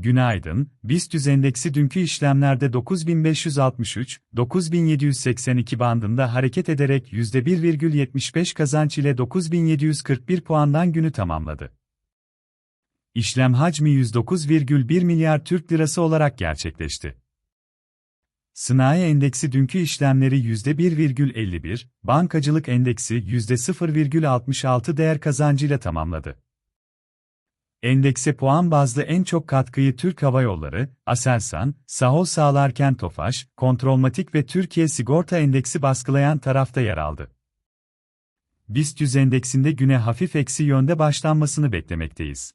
Günaydın, BIST endeksi dünkü işlemlerde 9563-9782 bandında hareket ederek %1,75 kazanç ile 9741 puandan günü tamamladı. İşlem hacmi 109,1 milyar Türk lirası olarak gerçekleşti. Sanayi endeksi dünkü işlemleri %1,51, bankacılık endeksi %0,66 değer kazancıyla tamamladı. Endekse puan bazlı en çok katkıyı Türk Hava Yolları, Aselsan, Sahol sağlarken Tofaş, Kontrolmatik ve Türkiye Sigorta Endeksi baskılayan tarafta yer aldı. BIST 100 endeksinde güne hafif eksi yönde başlanmasını beklemekteyiz.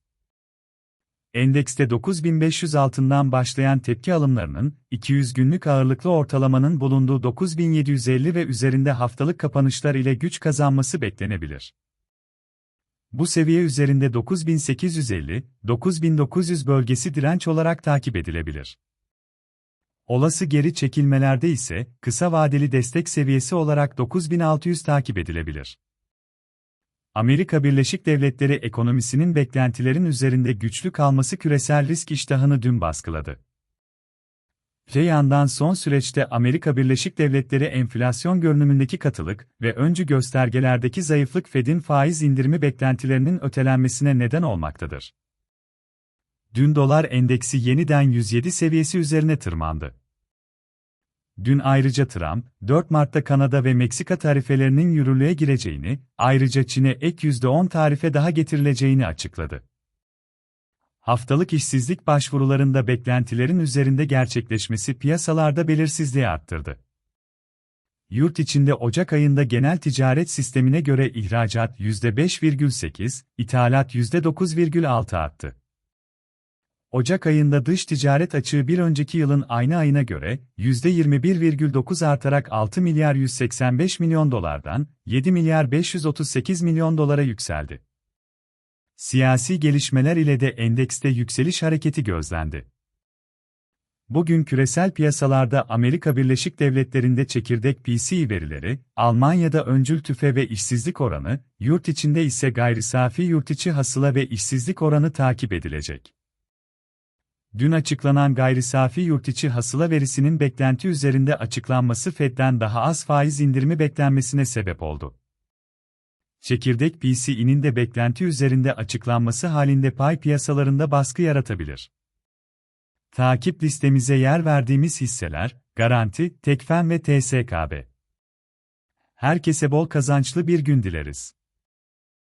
Endekste 9500 altından başlayan tepki alımlarının, 200 günlük ağırlıklı ortalamanın bulunduğu 9750 ve üzerinde haftalık kapanışlar ile güç kazanması beklenebilir. Bu seviye üzerinde 9850-9900 bölgesi direnç olarak takip edilebilir. Olası geri çekilmelerde ise kısa vadeli destek seviyesi olarak 9600 takip edilebilir. Amerika Birleşik Devletleri ekonomisinin beklentilerin üzerinde güçlü kalması küresel risk iştahını dün baskıladı. Öte yandan son süreçte Amerika Birleşik Devletleri enflasyon görünümündeki katılık ve öncü göstergelerdeki zayıflık Fed'in faiz indirimi beklentilerinin ötelenmesine neden olmaktadır. Dün dolar endeksi yeniden 107 seviyesi üzerine tırmandı. Dün ayrıca Trump, 4 Mart'ta Kanada ve Meksika tarifelerinin yürürlüğe gireceğini, ayrıca Çin'e ek %10 tarife daha getirileceğini açıkladı. Haftalık işsizlik başvurularında beklentilerin üzerinde gerçekleşmesi piyasalarda belirsizliği arttırdı. Yurt içinde Ocak ayında genel ticaret sistemine göre ihracat %5,8, ithalat %9,6 arttı. Ocak ayında dış ticaret açığı bir önceki yılın aynı ayına göre %21,9 artarak 6 milyar 185 milyon dolardan 7 milyar 538 milyon dolara yükseldi. Siyasi gelişmeler ile de endekste yükseliş hareketi gözlendi. Bugün küresel piyasalarda Amerika Birleşik Devletleri'nde çekirdek PCE verileri, Almanya'da öncül tüfe ve işsizlik oranı, yurt içinde ise gayri safi yurtiçi hasıla ve işsizlik oranı takip edilecek. Dün açıklanan gayri safi yurtiçi hasıla verisinin beklenti üzerinde açıklanması Fed'den daha az faiz indirimi beklenmesine sebep oldu. Çekirdek PCE'nin de beklenti üzerinde açıklanması halinde pay piyasalarında baskı yaratabilir. Takip listemize yer verdiğimiz hisseler, Garanti, Tekfen ve TSKB. Herkese bol kazançlı bir gün dileriz.